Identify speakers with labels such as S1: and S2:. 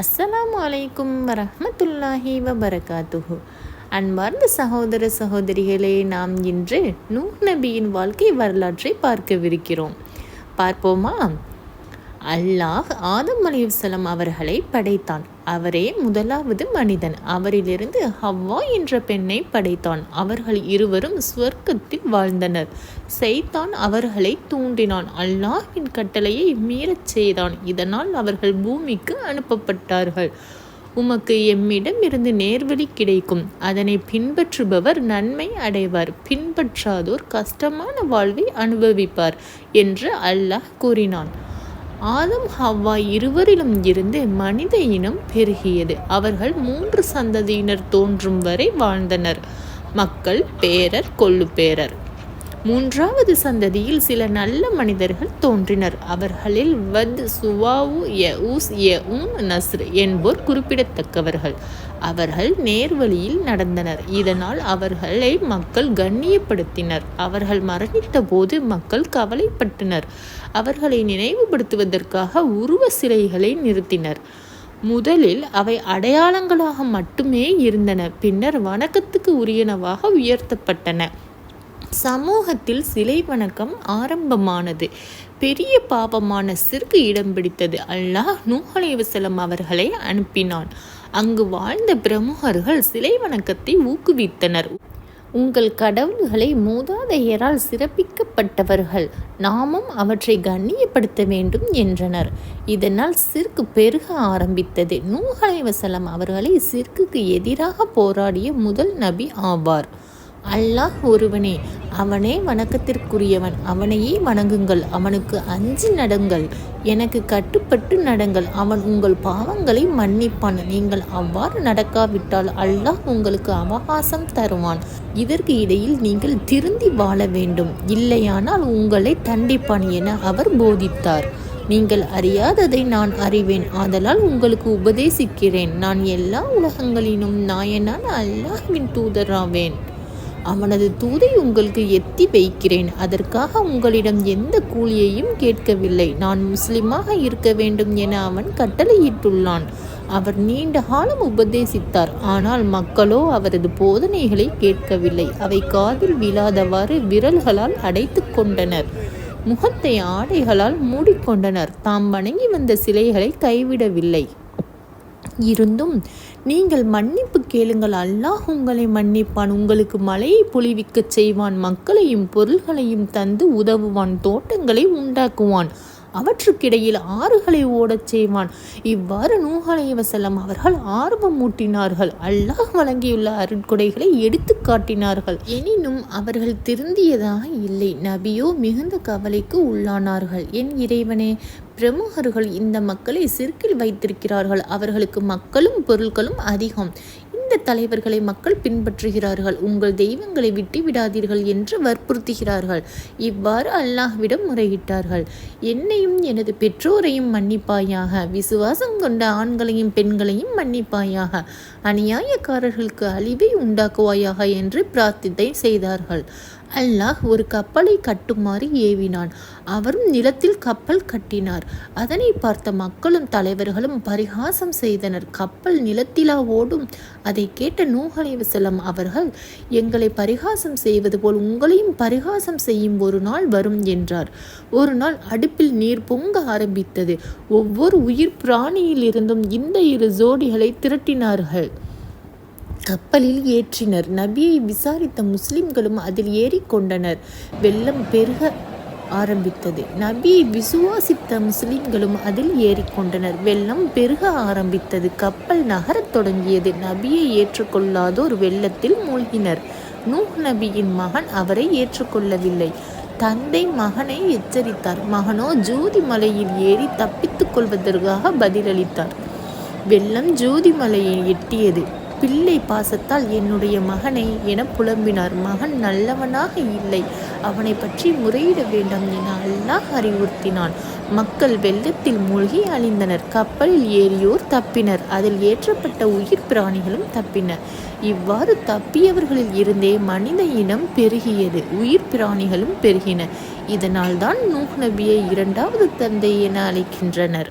S1: அஸ்ஸலாம் அலைக்கும் வரமத்துல்லாஹி வபரகாத்துஹு. அன்பார்ந்த சகோதர சகோதரிகளே நாம் இன்று நூ நபியின் வாழ்க்கை வரலாற்றை பார்க்கவிருக்கிறோம். பார்ப்போமா? அல்லாஹ் ஆதம் அலிவசலம் அவர்களை படைத்தான். அவரே முதலாவது மனிதன். அவரிலிருந்து ஹவ்வா என்ற பெண்ணை படைத்தான். அவர்கள் இருவரும் ஸ்வர்க்கத்தில் வாழ்ந்தனர். செய்தான் அவர்களை தூண்டினான். அல்லாஹின் கட்டளையை மீறச் செய்தான். இதனால் அவர்கள் பூமிக்கு அனுப்பப்பட்டார்கள். உமக்கு எம்மிடம் இருந்து நேர்வழி கிடைக்கும். அதனை பின்பற்றுபவர் நன்மை அடைவார். பின்பற்றாதோர் கஷ்டமான வாழ்வை அனுபவிப்பார் என்று அல்லாஹ் கூறினான். ஆதம் ஹவ்வா இருவரிலும் இருந்து மனித இனம் பெருகியது. அவர்கள் மூன்று சந்ததியினர் தோன்றும் வரை வாழ்ந்தனர். மக்கள் பேரர் கொள்ளு பேரர் மூன்றாவது சந்ததியில் சில நல்ல மனிதர்கள் தோன்றினர். அவர்களில் வத் சுவாவு யஊஸ் யஊம் நஸ்ர் என்போர் குறிப்பிடத்தக்கவர்கள். அவர்கள் நேர்வழியில் நடந்தனர். இதனால் அவர்களை மக்கள் கண்ணியப்படுத்தினர். அவர்கள் மரணித்த போது மக்கள் கவலைப்பட்டனர். அவர்களை நினைவுபடுத்துவதற்காக உருவ சிலைகளை நிறுத்தினர். முதலில் அவை அடையாளங்களாக மட்டுமே இருந்தன. பின்னர் வணக்கத்துக்கு உரியனவாக உயர்த்தப்பட்டன. சமூகத்தில் சிலை வணக்கம் ஆரம்பமானது. பெரிய பாவமான சிற்கு இடம் பிடித்தது. அல்லாஹ் நூஹலைவசலம் அவர்களை அனுப்பினான். அங்கு வாழ்ந்த பிரமுகர்கள் சிலை வணக்கத்தை ஊக்குவித்தனர். உங்கள் கடவுள்களை மூதாதையரால் சிறப்பிக்கப்பட்டவர்கள். நாமும் அவற்றை கண்ணியப்படுத்த வேண்டும் என்றனர். இதனால் சிற்கு பெருக ஆரம்பித்தது. நூஹலைவசலம் அவர்களை சிற்குக்கு எதிராக போராடிய முதல் நபி ஆவார். அல்லாஹ் ஒருவனே அவனே வணக்கத்திற்குரியவன். அவனையே வணங்குங்கள். அவனுக்கு அஞ்சு நடங்கள். எனக்கு கட்டுப்பட்டு நடங்கள். அவன் உங்கள் பாவங்களை மன்னிப்பான். நீங்கள் அவ்வாறு நடக்காவிட்டால் அல்லாஹ் உங்களுக்கு அவகாசம் தருவான். இதற்கு இடையில் நீங்கள் திருந்தி வாழ வேண்டும். இல்லையானால் உங்களை தண்டிப்பான் என அவர் போதித்தார். நீங்கள் அறியாததை நான் அறிவேன். ஆதலால் உங்களுக்கு உபதேசிக்கிறேன். நான் எல்லா உலகங்களினும் நாயனான அல்லாஹ்வின் தூதராவேன். அவனது தூதை உங்களுக்கு எத்தி வைக்கிறேன் அதற்காக உங்களிடம் எந்த கூலியையும் கேட்கவில்லை. நான் முஸ்லிமாக இருக்க வேண்டும் என அவன் கட்டளையிட்டுள்ளான். அவர் நீண்ட காலம் உபதேசித்தார். ஆனால் மக்களோ அவரது போதனைகளை கேட்கவில்லை. அவை காதில் விழாதவாறு விரல்களால் அடைத்து கொண்டனர். முகத்தை ஆடைகளால் மூடிக்கொண்டனர். தாம் வணங்கி வந்த சிலைகளை கைவிடவில்லை. இருந்தும் நீங்கள் மன்னிப்பு கேளுங்கள். அல்லாஹ் உங்களை மன்னிப்பான். உங்களுக்கு மழையை பொழிவிக்கச் செய்வான். மக்களையும் பொருள்களையும் தந்து உதவுவான். தோட்டங்களை உண்டாக்குவான். அவற்றுக்கிடையில் ஆறுகளை ஓடச் செய்வான். இவ்வாறு நூகலை வசலம் அவர்கள் ஆர்வம் மூட்டினார்கள் அல்லாஹ் வழங்கியுள்ள அருட்கொடைகளை எடுத்து காட்டினார்கள். எனினும் அவர்கள் திருந்தியதாக இல்லை. நபியோ மிகுந்த கவலைக்கு உள்ளானார்கள். என் இறைவனே பிரமுகர்கள் இந்த மக்களை சிற்கில் வைத்திருக்கிறார்கள். அவர்களுக்கு மக்களும் பொருட்களும் அதிகம். இந்த தலைவர்களை மக்கள் பின்பற்றுகிறார்கள். உங்கள் தெய்வங்களை விட்டு விடாதீர்கள் என்று வற்புறுத்துகிறார்கள். இவ்வாறு அல்லாஹ்விடம் முறையிட்டார்கள். என்னையும் எனது பெற்றோரையும் மன்னிப்பாயாக. விசுவாசம் கொண்ட ஆண்களையும் பெண்களையும் மன்னிப்பாயாக. அநியாயக்காரர்களுக்கு அழிவை உண்டாக்குவாயாக என்று பிரார்த்தித்தை செய்தார்கள். அல்லாஹ் ஒரு கப்பலை கட்டுமாறு ஏவினான். அவரும் நிலத்தில் கப்பல் கட்டினார். அதனை பார்த்த மக்களும் தலைவர்களும் பரிகாசம் செய்தனர். கப்பல் நிலத்திலா ஓடும். அதை கேட்ட நூகலை செல்லம் அவர்கள் எங்களை பரிகாசம் செய்வது போல் உங்களையும் பரிகாசம் செய்யும் ஒரு நாள் வரும் என்றார். ஒரு நாள் அடுப்பில் நீர் பொங்க ஆரம்பித்தது. ஒவ்வொரு உயிர் பிராணியிலிருந்தும் இந்த இரு ஜோடிகளை திரட்டினார்கள். கப்பலில் ஏற்றினர். நபியை விசாரித்த முஸ்லிம்களும் அதில் ஏறிக்கொண்டனர் வெள்ளம் பெருக ஆரம்பித்தது. நபியை விசுவாசித்த முஸ்லிம்களும் அதில் ஏறிக்கொண்டனர் வெள்ளம் பெருக ஆரம்பித்தது. கப்பல் நகரத் தொடங்கியது. நபியை ஏற்றுக்கொள்ளாதோர் வெள்ளத்தில் மூழ்கினர். நூஹ் நபியின் மகன் அவரை ஏற்றுக்கொள்ளவில்லை. தந்தை மகனை எச்சரித்தார். மகனோ ஜோதி மலையில் ஏறி தப்பித்துக் கொள்வதற்காக பதிலளித்தார். வெள்ளம் ஜோதி மலையை எட்டியது. பிள்ளை பாசத்தால் என்னுடைய மகனை என புலம்பினார். மகன் நல்லவனாக இல்லை. அவனை பற்றி முறையிட வேண்டாம் என அல்லாஹ் அறிவுறுத்தினான். மக்கள் வெள்ளத்தில் மூழ்கி அழிந்தனர். கப்பலில் ஏறியோர் தப்பினர். அதில் ஏற்றப்பட்ட உயிர் பிராணிகளும் தப்பின. இவ்வாறு தப்பியவர்களில் இருந்தே மனித இனம் பெருகியது. உயிர் பிராணிகளும் பெருகின. இதனால்தான் நூஹ் நபியை இரண்டாவது தந்தை என அழைக்கின்றனர்.